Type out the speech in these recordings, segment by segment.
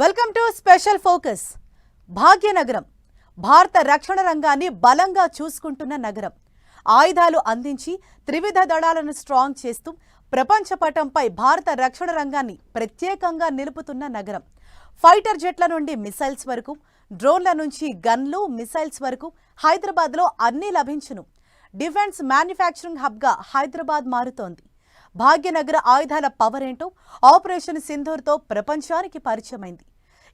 Welcome to special focus. Bhagyanagaram భారత రక్షణ రంగాన్ని బలంగా చూసుకుంటున్న నగరం. ఆయుధాలు అందించి త్రివిధ దళాలను స్ట్రాంగ్ చేస్తూ ప్రపంచ పటంపై భారత రక్షణ రంగాన్ని ప్రత్యేకంగా నిలుపుతున్న నగరం. ఫైటర్ జెట్ల నుండి మిసైల్స్ వరకు డ్రోన్ల నుంచి గన్లు మిసైల్స్ వరకు హైదరాబాద్లో అన్నీ లభించును. డిఫెన్స్ మ్యానుఫ్యాక్చరింగ్ హబ్గా హైదరాబాద్ మారుతోంది. భాగ్యనగర ఆయుధాల పవర్ ఏంటో? ఆపరేషన్ సింధూర్తో ప్రపంచానికి పరిచయమైంది.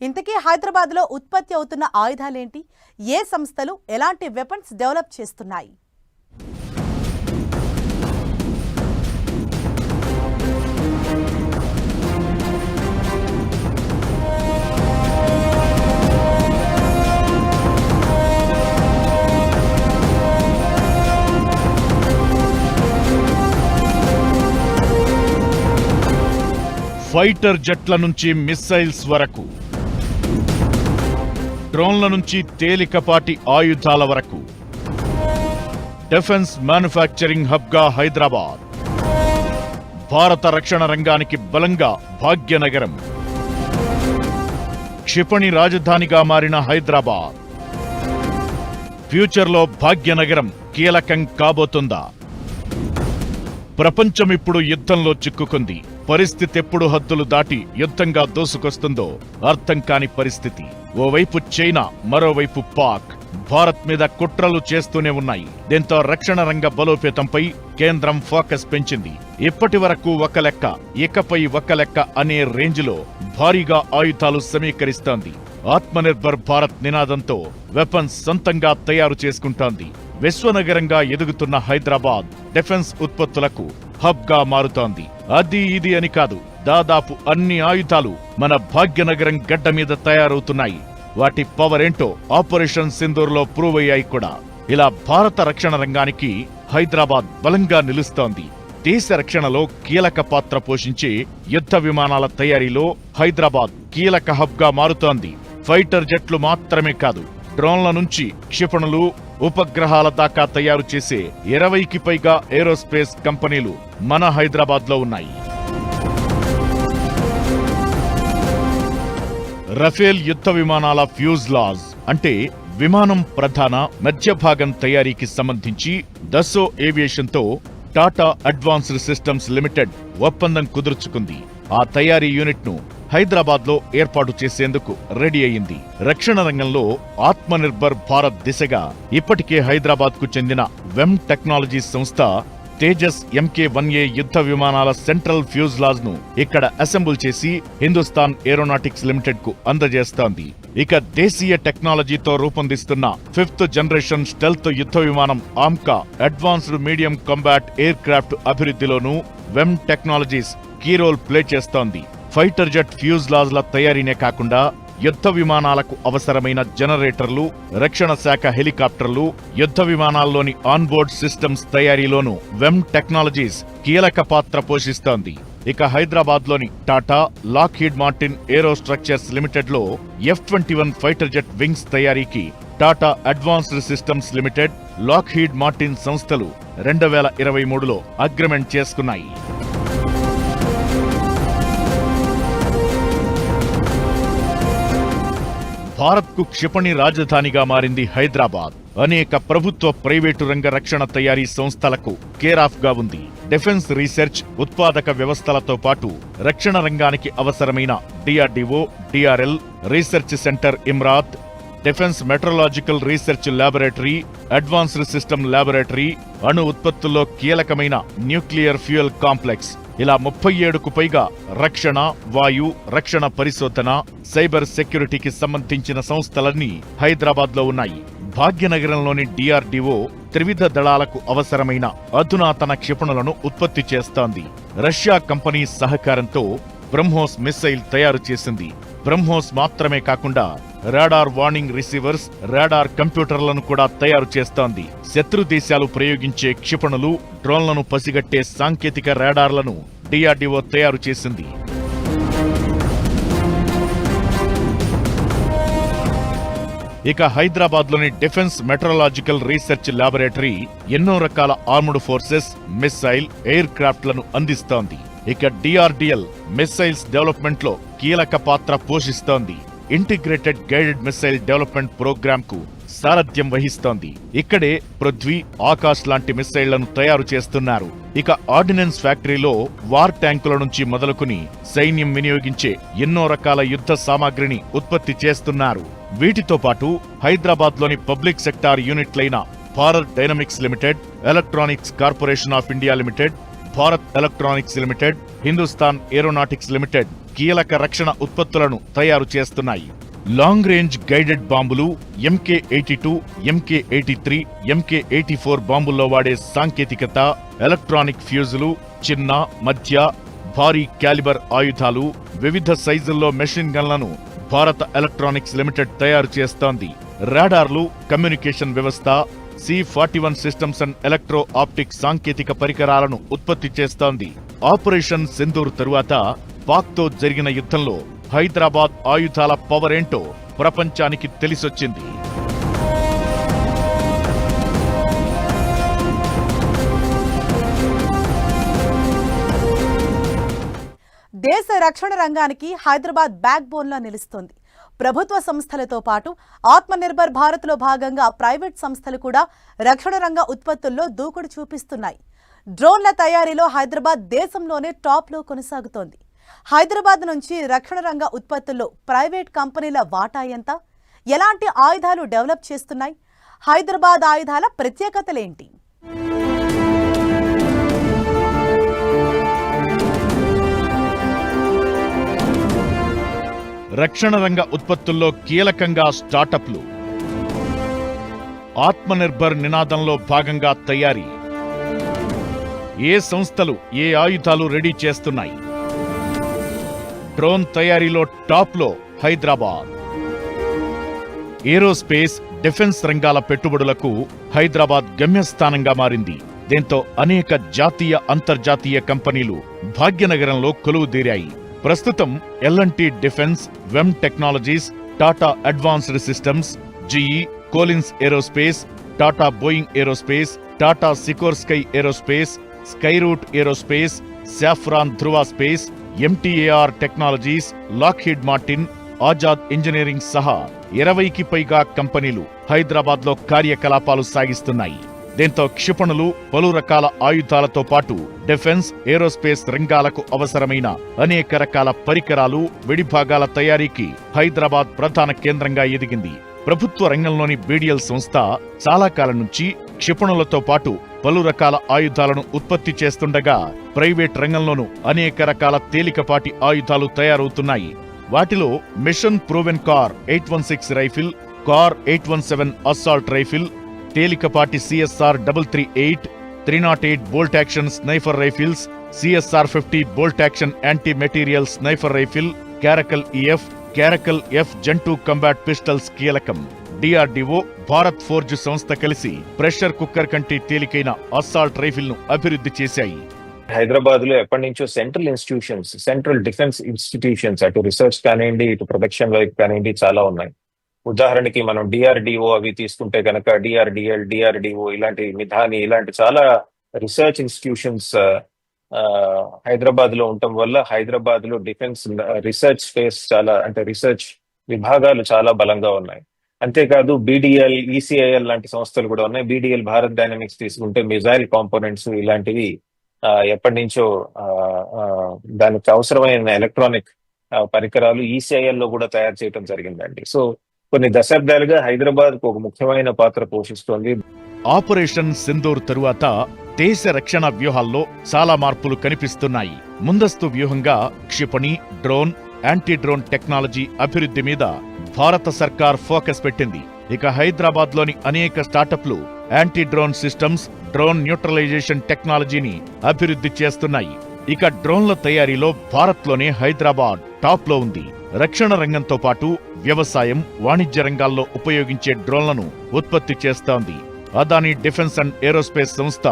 ఇంతకీ హైదరాబాద్లో ఉత్పత్తి అవుతున్న ఆయుధాలేంటి? ఏ సంస్థలు ఎలాంటి వెపన్స్ డెవలప్ చేస్తున్నాయి? ఫైటర్ జెట్ల నుంచి మిస్సైల్స్ వరకు డ్రోన్ల నుంచి తేలికపాటి ఆయుధాల వరకు. డిఫెన్స్ మ్యానుఫ్యాక్చరింగ్ హబ్గా హైదరాబాద్. భారత రక్షణ రంగానికి బలంగా భాగ్యనగరం. క్షిపణి రాజధానిగా మారిన హైదరాబాద్. ఫ్యూచర్లో భాగ్యనగరం కీలకం కాబోతుందా? ప్రపంచం ఇప్పుడు యుద్ధంలో చిక్కుకుంది. పరిస్థితి ఎప్పుడు హద్దులు దాటి యుద్ధంగా దూసుకొస్తుందో అర్థం కాని పరిస్థితి. ఓవైపు చైనా మరోవైపు పాక్. భారత్ మీద కుట్రలు చేస్తూనే ఉన్నాయి. దీంతో రక్షణ రంగ బలోపేతంపై కేంద్రం ఫోకస్ పెంచింది. ఇప్పటి వరకు ఒక లెక్క ఇకపై ఒక లెక్క అనే రేంజ్లో భారీగా ఆయుధాలు సమీకరిస్తోంది. ఆత్మనిర్భర్ భారత్ నినాదంతో వెపన్స్ సొంతంగా తయారు చేసుకుంటోంది. విశ్వనగరంగా ఎదుగుతున్న హైదరాబాద్ డిఫెన్స్ ఉత్పత్తులకు హబ్గా మారుతోంది. అది ఇది అని కాదు. దాదాపు అన్ని ఆయుధాలు మన భాగ్యనగరం గడ్డ మీద తయారవుతున్నాయి. వాటి పవర్ ఏంటో ఆపరేషన్ సింధూర్లో ప్రూవ్ అయ్యాయి కూడా. ఇలా భారత రక్షణ రంగానికి హైదరాబాద్ బలంగా నిలుస్తోంది. దేశ రక్షణలో కీలక పాత్ర పోషించే యుద్ధ విమానాల తయారీలో హైదరాబాద్ కీలక హబ్గా మారుతోంది. ఫైటర్ జెట్లు మాత్రమే కాదు డ్రోన్ల నుంచి క్షిపణులు ఉపగ్రహాల దాకా తయారు చేసే ఇరవైకి పైగా ఏరోస్పేస్ కంపెనీలు మన హైదరాబాద్లో ఉన్నాయి. రఫేల్ యుద్ధ విమానాల ఫ్యూజ్లాజ్ అంటే విమానం ప్రధాన మధ్య భాగం తయారీకి సంబంధించి దసో ఏవియేషన్తో టాటా అడ్వాన్స్డ్ సిస్టమ్స్ లిమిటెడ్ ఒప్పందం కుదుర్చుకుంది. ఆ తయారీ యూనిట్ను హైదరాబాద్లో ఏర్పాటు చేసేందుకు రెడీ అయింది రక్షణ రంగంలో ఆత్మనిర్భర్ భారత్ దిశగా ఇప్పటికే హైదరాబాద్కు చెందిన వెమ్ టెక్నాలజీస్ సంస్థ తేజస్ ఎంకే వన్ ఏ యుద్ధ విమానాల సెంట్రల్ ఫ్యూజ్లాజ్ను ఇక్కడ అసెంబుల్ చేసి హిందుస్థాన్ ఏరోనాటిక్స్ లిమిటెడ్కు అందజేస్తోంది. ఇక దేశీయ టెక్నాలజీతో రూపొందిస్తున్న ఫిఫ్త్ జనరేషన్ స్టెల్త్ యుద్ధ విమానం AMCA advanced medium combat aircraft అభివృద్ధిలోనూ VEM Technologies key role play చేస్తోంది. ఫైటర్ జెట్ ఫ్యూజ్లాజ్ల తయారీనే కాకుండా యుద్ధ విమానాలకు అవసరమైన జనరేటర్లు రక్షణ శాఖ హెలికాప్టర్లు యుద్ధ విమానాల్లోని ఆన్బోర్డ్ సిస్టమ్స్ తయారీలోనూ వెమ్ టెక్నాలజీస్ కీలక పాత్ర పోషిస్తోంది. ఇక హైదరాబాద్లోని Tata Lockheed Martin Aero Structures లిమిటెడ్లో F twenty one fighter jet wings తయారీకి Tata Advanced Systems Limited Lockheed Martin సంస్థలు రెండు వేల ఇరవై మూడులో అగ్రిమెంట్ చేసుకున్నాయి. భారత్కు క్షిపణి రాజధానిగా మారింది హైదరాబాద్. అనేక ప్రభుత్వ ప్రైవేటు రంగ రక్షణ తయారీ సంస్థలకు కేరాఫ్గా ఉంది. డిఫెన్స్ రీసెర్చ్ ఉత్పాదక వ్యవస్థలతో పాటు రక్షణ రంగానికి అవసరమైన DRDO DRL Research Centre Imarat Defence Metallurgical Research Laboratory Advanced System Laboratory అణు ఉత్పత్తుల్లో కీలకమైన న్యూక్లియర్ ఫ్యూయల్ కాంప్లెక్స్ ఇలా ముప్పై ఏడుకు పైగా రక్షణ వాయు రక్షణ పరిశోధన సైబర్ సెక్యూరిటీకి సంబంధించిన సంస్థలన్నీ హైదరాబాద్లో ఉన్నాయి. భాగ్యనగరంలోని డిఆర్డీఓ త్రివిధ దళాలకు అవసరమైన అధునాతన క్షిపణులను ఉత్పత్తి చేస్తోంది. రష్యా కంపెనీ సహకారంతో బ్రహ్మోస్ మిస్సైల్ తయారు చేసింది. బ్రహ్మోస్ మాత్రమే కాకుండా రాడార్ వార్నింగ్ రిసీవర్స్ రాడార్ కంప్యూటర్లను కూడా తయారు చేస్తోంది. శత్రు దేశాలు ప్రయోగించే క్షిపణులు డ్రోన్లను పసిగట్టే సాంకేతిక రాడార్లను డిఆర్డిఓ తయారు చేసింది. ఇక హైదరాబాద్లోని డిఫెన్స్ మెట్రలాజికల్ రీసెర్చ్ ల్యాబొరేటరీ ఎన్నో రకాల ఆర్మ్డ్ ఫోర్సెస్ మిస్సైల్ ఎయిర్ క్రాఫ్ట్లను అందిస్తోంది. ఇక డిఆర్డిఎల్ మిస్సైల్స్ డెవలప్మెంట్లో కీలక పాత్ర పోషిస్తోంది. ఇంటిగ్రేటెడ్ గైడెడ్ మిస్సైల్ డెవలప్మెంట్ ప్రోగ్రామ్కు సారథ్యం వహిస్తోంది. ఇక్కడే పృథ్వీ ఆకాశ్ లాంటి మిసైళ్ళను తయారు చేస్తున్నారు. ఇక ఆర్డినెన్స్ ఫ్యాక్టరీలో వార్ ట్యాంకుల నుంచి మొదలుకుని సైన్యం వినియోగించే ఎన్నో రకాల యుద్ధ సామాగ్రిని ఉత్పత్తి చేస్తున్నారు. వీటితో పాటు హైదరాబాద్లోని public sector యూనిట్లైన Bharat Dynamics Limited Electronics Corporation of India Limited Bharat Electronics Limited Hindustan Aeronautics Limited కీలక రక్షణ ఉత్పత్తులను తయారు చేస్తున్నాయి. లాంగ్ రేంజ్ గైడెడ్ బాంబులు MK eighty two MK eighty three MK eighty four బాంబుల్లో వాడే సాంకేతికత ఎలక్ట్రానిక్ ఫ్యూజులు చిన్న మధ్య భారీ క్యాలిబర్ ఆయుధాలు వివిధ సైజుల్లో మెషిన్ గన్లను భారత ఎలక్ట్రానిక్స్ లిమిటెడ్ తయారు చేస్తోంది. రాడార్లు కమ్యూనికేషన్ వ్యవస్థ C forty one systems and electro optic సాంకేతిక పరికరాలను ఉత్పత్తి చేస్తోంది. ఆపరేషన్ సింధూర్ తరువాత పాక్తో జరిగిన యుద్ధంలో హైదరాబాద్ ఆయుధాల పవర్ ఏంటో ప్రపంచానికి తెలిసొచ్చింది. దేశ రక్షణ రంగానికి హైదరాబాద్ బ్యాక్ బోన్లా నిలుస్తోంది. ప్రభుత్వ సంస్థలతో పాటు ఆత్మనిర్భర్ భారత్లో భాగంగా ప్రైవేట్ సంస్థలు కూడా రక్షణ రంగ ఉత్పత్తుల్లో దూకుడు చూపిస్తున్నాయి. డ్రోన్ల తయారీలో హైదరాబాద్ దేశంలోనే టాప్లో కొనసాగుతోంది. హైదరాబాద్ నుంచి రక్షణ రంగ ఉత్పత్తుల్లో ప్రైవేట్ కంపెనీల వాటా ఎంత? ఎలాంటి ఆయుధాలు డెవలప్ చేస్తున్నాయి? హైదరాబాద్ ఆయుధాల ప్రత్యేకతలేంటి? రక్షణ రంగ ఉత్పత్తుల్లో కీలకంగా స్టార్టప్లు. ఆత్మనిర్భర్ నినాదంలో భాగంగా తయారీ. ఏ సంస్థలు ఏ ఆయుధాలు రెడీ చేస్తున్నాయి? డ్రోన్ తయారీలో టాప్లో హైదరాబాద్. ఏరోస్పేస్ డిఫెన్స్ రంగాల పెట్టుబడులకు హైదరాబాద్ గమ్యస్థానంగా మారింది. దీంతో అనేక జాతీయ అంతర్జాతీయ కంపెనీలు భాగ్యనగరంలో కొలువుదీరాయి ప్రస్తుతం L&T defence VEM technologies Tata advanced systems GE Collins aerospace Tata Boeing aerospace Tata Sikorsky aerospace Skyroot aerospace Safran Dhruva space MTAR technologies Lockheed Martin Azad engineering సహా ఇరవైకి పైగా కంపెనీలు హైదరాబాద్లో కార్యకలాపాలు సాగిస్తున్నాయి. దీంతో క్షిపణులు పలు రకాల ఆయుధాలతో పాటు డిఫెన్స్ ఏరోస్పేస్ రంగాలకు అవసరమైన అనేక రకాల పరికరాలు విడిభాగాల తయారీకి హైదరాబాద్ ప్రధాన కేంద్రంగా ఎదిగింది. ప్రభుత్వ రంగంలోని బీడిఎల్ సంస్థ చాలా కాలం నుంచి క్షిపణులతో పాటు పలు రకాల ఆయుధాలను ఉత్పత్తి చేస్తుండగా ప్రైవేట్ రంగంలోనూ అనేక రకాల తేలికపాటి ఆయుధాలు తయారవుతున్నాయి. వాటిలో mission proven CAR eight one six rifle CAR eight one seven assault rifle తేలికపాటి CSR double three eight three naught eight bolt action sniper rifles CSR fifty bolt action anti material sniper rifle Caracal EF Caracal F జంటూ combat pistols కీలకం. DRDO Bharat Forge సంస్థ కలిసి pressure cooker కంటే తేలికైన assault రైఫిల్ను అభివృద్ధి చేశాయి. హైదరాబాద్లో ఎప్పటి నుంచో central institutions central defence institutions అటు రీసెర్చ్ కానివ్వండి ఇటు ప్రొటెక్షన్ వైపు కానివ్వండి చాలా ఉన్నాయి. ఉదాహరణకి మనం డిఆర్డిఓ అవి తీసుకుంటే కనుక డిఆర్డిఎల్ డిఆర్డిఓ ఇలాంటి నిధాని ఇలాంటి చాలా రీసెర్చ్ ఇన్స్టిట్యూషన్స్ హైదరాబాద్లో ఉండటం వల్ల హైదరాబాద్లో డిఫెన్స్ రీసెర్చ్ స్పేస్ చాలా అంటే రీసెర్చ్ విభాగాలు చాలా బలంగా ఉన్నాయి. అంతేకాదు బీడిఎల్ ఈసీఐఎల్ లాంటి సంస్థలు కూడా ఉన్నాయి. బీడిఎల్ భారత్ డైనమిక్స్ తీసుకుంటే మిజైల్ కాంపోనెంట్స్ ఇలాంటివి ఆ, ఎప్పటి నుంచో ఆ, దానికి అవసరమైన ఎలక్ట్రానిక్ పరికరాలు ఈసీఐఎల్లో కూడా తయారు చేయడం జరిగిందండి. సో కొన్ని దశాబ్దాలుగా హైదరాబాద్కు ఒక ముఖ్యమైన పాత్ర పోషిస్తోంది. ఆపరేషన్ సింధూర్ తరువాత దేశ రక్షణ వ్యూహాల్లో చాలా మార్పులు కనిపిస్తున్నాయి. ముందస్తు వ్యూహంగా క్షిపణి డ్రోన్ యాంటీ డ్రోన్ టెక్నాలజీ అభివృద్ధి మీద భారత సర్కార్ ఫోకస్ పెట్టింది. ఇక హైదరాబాద్లోని అనేక స్టార్టప్లు anti drone systems drone neutralisation టెక్నాలజీని అభివృద్ధి చేస్తున్నాయి. ఇక డ్రోన్ల తయారీలో భారత్లోనే హైదరాబాద్ టాప్లో ఉంది. రక్షణ రంగంతో పాటు వ్యవసాయం వాణిజ్య రంగాల్లో ఉపయోగించే డ్రోన్లను ఉత్పత్తి చేస్తోంది. అదానీ డిఫెన్స్ అండ్ ఏరోస్పేస్ సంస్థ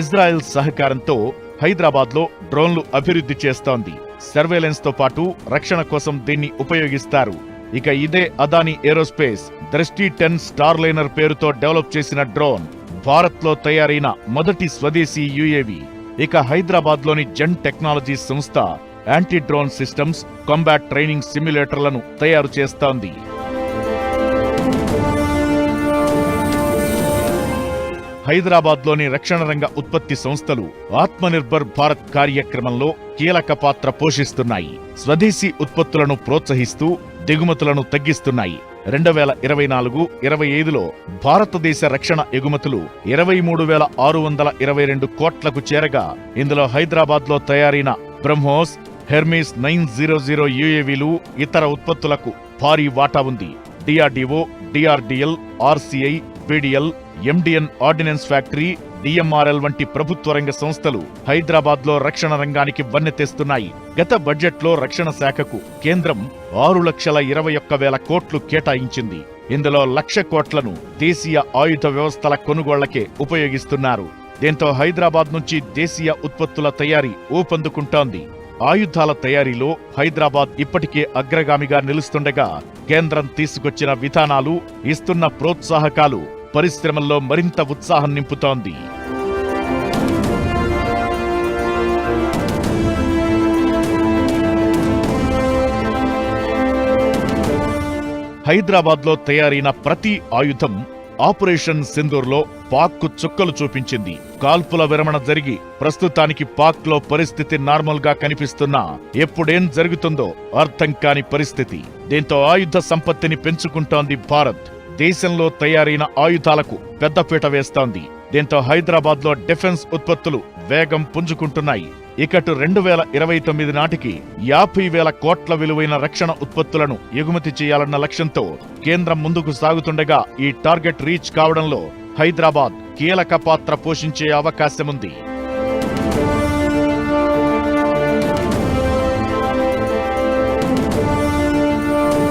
ఇజ్రాయెల్ సహకారంతో హైదరాబాద్లో డ్రోన్లు అభివృద్ధి చేస్తోంది. సర్వేలెన్స్తో పాటు రక్షణ కోసం దీన్ని ఉపయోగిస్తారు. ఇక ఇదే Adani aerospace Drishti ten Starliner పేరుతో డెవలప్ చేసిన డ్రోన్ భారత్లో తయారైన మొదటి స్వదేశీ యుఏవి. ఇక హైదరాబాద్లోని జెన్ టెక్నాలజీ సంస్థ anti drone systems combat training సిమ్యులేటర్లను తయారు చేస్తోంది. హైదరాబాద్లోని రక్షణ రంగ ఉత్పత్తి సంస్థలు ఆత్మనిర్భర్ భారత్ కార్యక్రమంలో కీలక పాత్ర పోషిస్తున్నాయి. స్వదేశీ ఉత్పత్తులను ప్రోత్సహిస్తూ దిగుమతులను తగ్గిస్తున్నాయి. రెండు వేల ఇరవై నాలుగు ఇరవై ఐదులో భారతదేశ రక్షణ ఎగుమతులు ఇరవై మూడు వేల ఆరు వందల ఇరవై రెండు కోట్లకు చేరగా ఇందులో హైదరాబాద్లో తయారైన BrahMos Hermes nine zero zero యుఏవీలు ఇతర ఉత్పత్తులకు భారీ వాటా ఉంది. DRDO DRDL RCI PDL MDN ordnance factory DMRL వంటి ప్రభుత్వ రంగ సంస్థలు హైదరాబాద్లో రక్షణ రంగానికి వన్నె తెస్తున్నాయి గత బడ్జెట్లో రక్షణ శాఖకు కేంద్రం ఆరు లక్షల ఇరవై ఒక్క వేల కోట్లు కేటాయించింది. ఇందులో లక్ష కోట్లను దేశీయ ఆయుధ వ్యవస్థల కొనుగోళ్ళకే ఉపయోగిస్తున్నారు. దీంతో హైదరాబాద్ నుంచి దేశీయ ఉత్పత్తుల తయారీ ఊపందుకుంటోంది. ఆయుధాల తయారీలో హైదరాబాద్ ఇప్పటికే అగ్రగామిగా నిలుస్తుండగా కేంద్రం తీసుకొచ్చిన విధానాలు ఇస్తున్న ప్రోత్సాహకాలు పరిశ్రమల్లో మరింత ఉత్సాహం నింపుతోంది. హైదరాబాద్లో తయారైన ప్రతి ఆయుధం ఆపరేషన్ సింధూర్లో పాక్కు చుక్కలు చూపించింది. కాల్పుల విరమణ జరిగి ప్రస్తుతానికి పాక్లో పరిస్థితి నార్మల్గా కనిపిస్తున్నా ఎప్పుడేం జరుగుతుందో అర్థం కాని పరిస్థితి. దీంతో ఆయుధ సంపత్తిని పెంచుకుంటోంది భారత్. దేశంలో తయారైన ఆయుధాలకు పెద్దపీట వేస్తోంది. దీంతో హైదరాబాద్లో డిఫెన్స్ ఉత్పత్తులు వేగం పుంజుకుంటున్నాయి. ఇకటు రెండు వేల ఇరవై తొమ్మిది నాటికి యాభై వేల కోట్ల విలువైన రక్షణ ఉత్పత్తులను ఎగుమతి చేయాలన్న లక్ష్యంతో కేంద్రం ముందుకు సాగుతుండగా ఈ టార్గెట్ రీచ్ కావడంలో హైదరాబాద్ కీలక పాత్ర పోషించే అవకాశముంది.